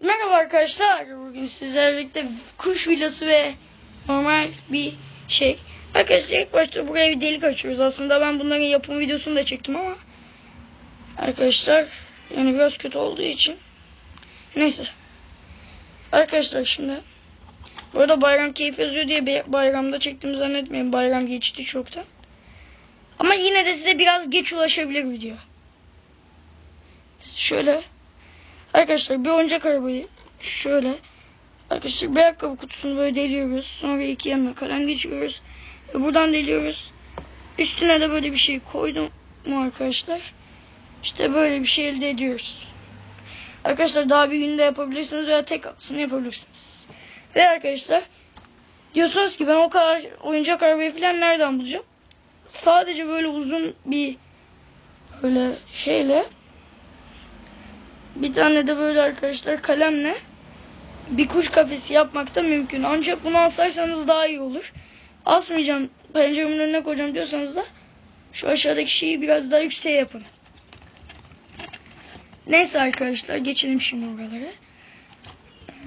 Merhaba arkadaşlar. Bugün sizlerle birlikte kuş villası ve normal bir şey. Arkadaşlar ilk başta buraya bir delik açıyoruz. Aslında ben bunların yapım videosunu da çektim ama arkadaşlar yani biraz kötü olduğu için neyse. Arkadaşlar şimdi burada bayram keyif yazıyor diye bayramda çektiğimi zannetmeyin. Bayram geçti çoktan. Ama yine de size biraz geç ulaşabilir video. Şöyle Arkadaşlar bir oyuncak arabayı şöyle arkadaşlar bir ayakkabı kutusunu böyle deliyoruz. Sonra iki yanına kalem geçiriyoruz. Ve buradan deliyoruz. Üstüne de böyle bir şey koydum mu arkadaşlar. İşte böyle bir şey elde ediyoruz. Arkadaşlar daha bir günde yapabilirsiniz veya tek aksını yapabilirsiniz. Ve arkadaşlar diyorsunuz ki ben o kadar oyuncak arabayı falan nereden bulacağım? Sadece böyle uzun bir böyle şeyle bir tane de böyle arkadaşlar kalemle bir kuş kafesi yapmak da mümkün. Ancak bunu asarsanız daha iyi olur. Asmayacağım, penceremin önüne koyacağım diyorsanız da şu aşağıdaki şeyi biraz daha yükseğe yapın. Neyse arkadaşlar geçelim şimdi oralara.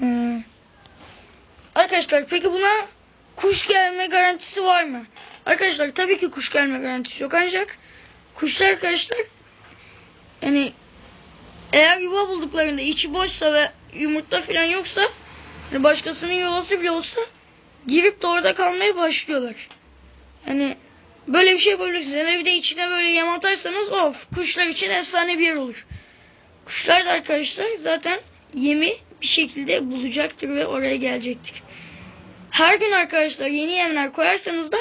Ee, arkadaşlar peki buna kuş gelme garantisi var mı? Arkadaşlar tabii ki kuş gelme garantisi yok ancak kuşlar arkadaşlar yani eğer yuva bulduklarında içi boşsa ve yumurta falan yoksa hani başkasının yuvası bile olsa girip de orada kalmaya başlıyorlar. Hani böyle bir şey yapabilirsiniz. Hem evde içine böyle yem atarsanız of kuşlar için efsane bir yer olur. Kuşlar da arkadaşlar zaten yemi bir şekilde bulacaktır ve oraya gelecektir. Her gün arkadaşlar yeni yemler koyarsanız da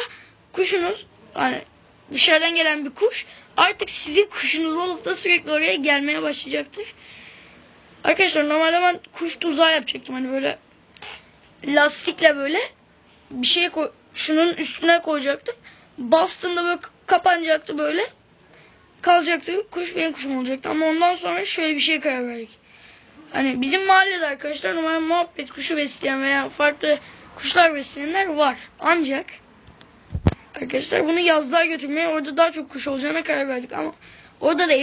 kuşunuz hani dışarıdan gelen bir kuş artık sizin kuşunuz olup da sürekli oraya gelmeye başlayacaktır. Arkadaşlar normalde ben kuş tuzağı yapacaktım hani böyle lastikle böyle bir şey koy, şunun üstüne koyacaktım. Bastığımda böyle kapanacaktı böyle. Kalacaktı. Kuş benim kuşum olacaktı. Ama ondan sonra şöyle bir şey karar verdik. Hani bizim mahallede arkadaşlar normal muhabbet kuşu besleyen veya farklı kuşlar besleyenler var. Ancak Arkadaşlar. Bunu yazlığa götürmeye orada daha çok kuş olacağına karar verdik ama orada da